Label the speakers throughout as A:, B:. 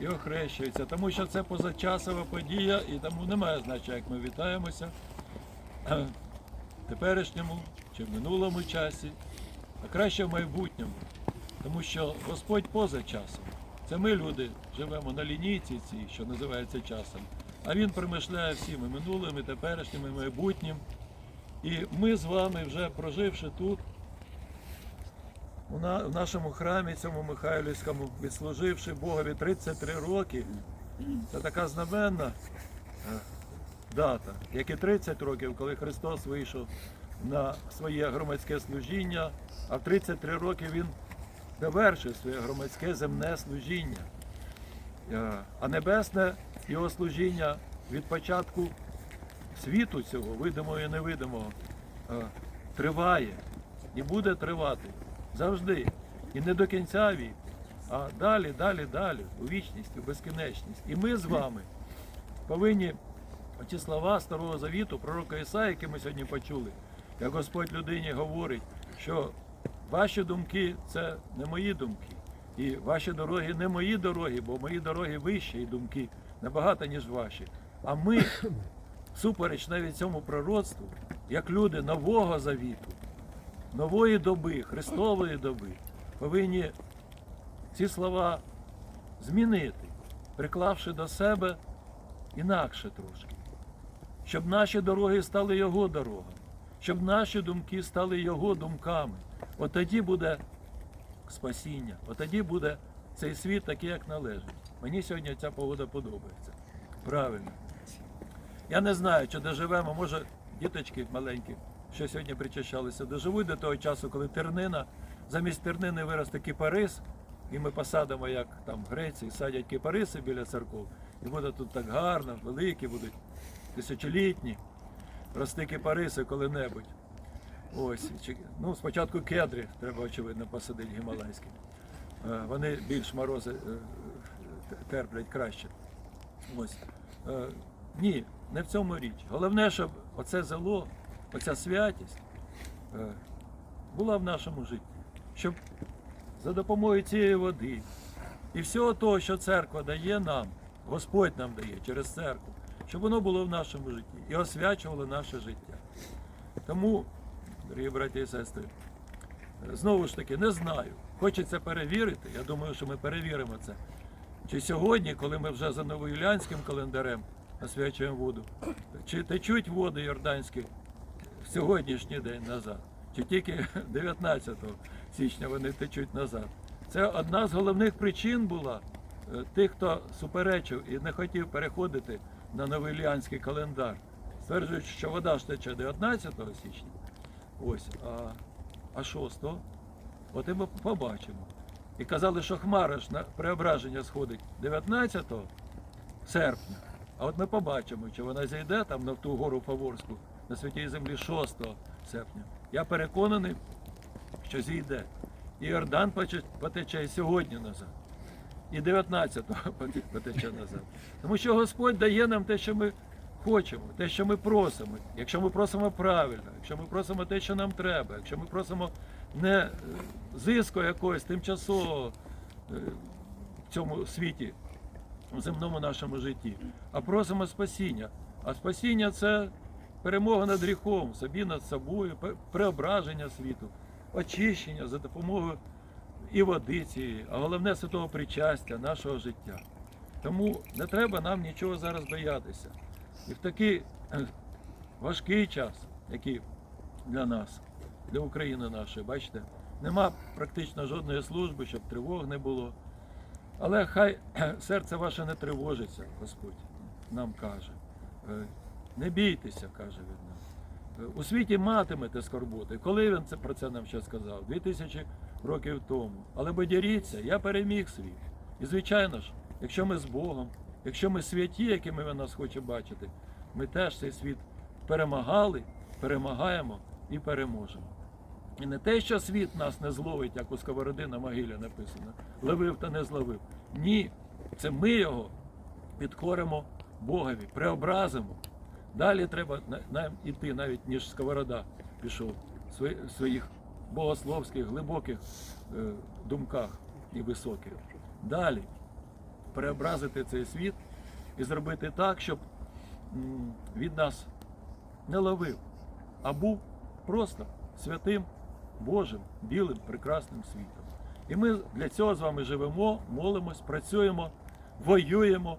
A: і охрещуються, тому що це позачасова подія, і тому немає значення, як ми вітаємося в теперішньому чи в минулому часі, а краще в майбутньому. Тому що Господь поза часом. Це ми, люди, живемо на лінійці цій, що називається часом. А Він примишляє всім і минулим, і теперішнім, і майбутнім. І ми з вами, вже проживши тут, в нашому храмі, цьому Михайлівському, відслуживши Богові 33 роки, це така знаменна е, дата, як і 30 років, коли Христос вийшов на своє громадське служіння, а в 33 роки Він довершив своє громадське земне служіння. Е, А небесне його служіння від початку світу цього, видимого і невидимого, е, триває і буде тривати завжди. І не до кінця віку, а далі, далі, далі, у вічність, у безкінечність. І ми з вами повинні ті слова Старого Завіту, пророка Ісаї, які ми сьогодні почули, як Господь людині говорить, що ваші думки це не мої думки. І ваші дороги не мої дороги, бо мої дороги вищі і думки набагато, ніж ваші. А ми, супереч навіть цьому пророцтву, як люди нового завіту, нової доби, Христової доби, повинні ці слова змінити, приклавши до себе інакше трошки, щоб наші дороги стали Його дорогами, щоб наші думки стали Його думками. От тоді буде спасіння, от тоді буде цей світ такий, як належить. Мені сьогодні ця погода подобається. Правильно. Я не знаю, чи доживемо, може, діточки маленькі, що сьогодні причащалися, доживуть до того часу, коли тернина, замість тернини виросте кипарис, і ми посадимо, як там в Греції, садять кипариси біля церков, і буде тут так гарно, великі будуть, тисячолітні, рости кипариси коли-небудь. Ось, ну, спочатку кедри треба, очевидно, посадити гімалайські. Е, Вони більш морози е, терплять краще. Ось. Е, Ні, не в цьому річ. Головне, щоб оце зело, оця святість е, була в нашому житті. Щоб за допомогою цієї води і всього того, що церква дає нам, Господь нам дає через церкву, щоб воно було в нашому житті і освячувало наше життя. Тому, дорогі браті і сестри, знову ж таки, не знаю. Хочеться перевірити. Я думаю, що ми перевіримо це. Чи сьогодні, коли ми вже за новоюлянським календарем освячуємо воду, чи течуть води йорданські сьогоднішній день назад, чи тільки 19 січня вони течуть назад. Це одна з головних причин була е, тих, хто суперечив і не хотів переходити на новоюліанський календар. Стверджують, що вода ж тече 19 січня. Ось, а, а 6 От і ми побачимо. І казали, що хмара ж на преображення сходить 19 серпня. А от ми побачимо, чи вона зійде там на ту гору Фаворську на святій землі 6 серпня. Я переконаний, що зійде. І Йордан потече і сьогодні назад. І 19-го потече назад. Тому що Господь дає нам те, що ми хочемо, те, що ми просимо. Якщо ми просимо правильно, якщо ми просимо те, що нам треба, якщо ми просимо не е, зиску якогось тимчасового е, в цьому світі, в земному нашому житті, а просимо спасіння. А спасіння це перемога над гріхом, собі над собою, преображення світу, очищення за допомогою і води цієї, а головне святого причастя нашого життя. Тому не треба нам нічого зараз боятися. І в такий е, важкий час, який для нас, для України нашої, бачите, нема практично жодної служби, щоб тривог не було. Але хай серце ваше не тривожиться, Господь нам каже. Не бійтеся, каже він нам. У світі матимете скорботи. Коли він це про це нам ще сказав? Дві тисячі років тому. Але бодяріться, я переміг світ. І звичайно ж, якщо ми з Богом, якщо ми святі, якими він нас хоче бачити, ми теж цей світ перемагали, перемагаємо і переможемо. І не те, що світ нас не зловить, як у сковороди на могилі написано, ловив та не зловив. Ні, це ми його підкоримо Богові, преобразимо. Далі треба на- нам іти, навіть ніж сковорода пішов в своїх богословських, глибоких е, думках і високих. Далі переобразити цей світ і зробити так, щоб від нас не ловив, а був просто святим, Божим, білим, прекрасним світом. І ми для цього з вами живемо, молимось, працюємо, воюємо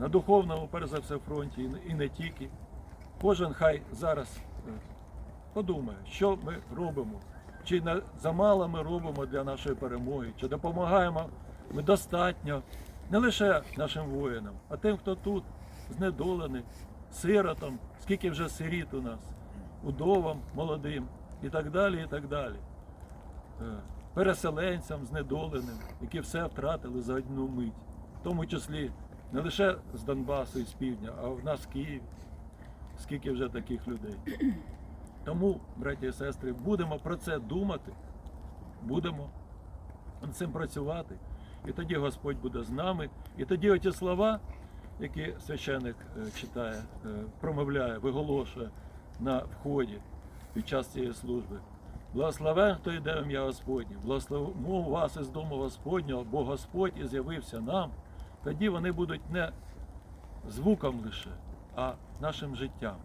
A: на духовному, перш за все, фронті і не- тільки. Кожен хай зараз е, подумає, що ми робимо, чи замало ми робимо для нашої перемоги, чи допомагаємо ми достатньо не лише нашим воїнам, а тим, хто тут знедолений, сиротам, скільки вже сиріт у нас, удовам молодим і так далі, і так далі. Е, Переселенцям знедоленим, які все втратили за одну мить, в тому числі не лише з Донбасу і з півдня, а в нас в Києві. Скільки вже таких людей. Тому, браті і сестри, будемо про це думати, будемо над цим працювати. І тоді Господь буде з нами. І тоді оті слова, які священник е, читає, е, промовляє, виголошує на вході під час цієї служби. Благословен, хто йде в ім'я Господнє, благословимо вас із дому Господнього, бо Господь і з'явився нам. Тоді вони будуть не звуком лише, а нашим життям.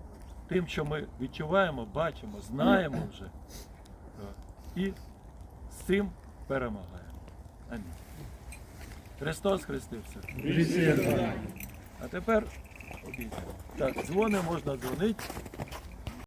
A: Тим, що ми відчуваємо, бачимо, знаємо вже. І з цим перемагаємо. Амінь. Христос хрестився. А тепер обійдемо. Так, дзвони можна дзвонити.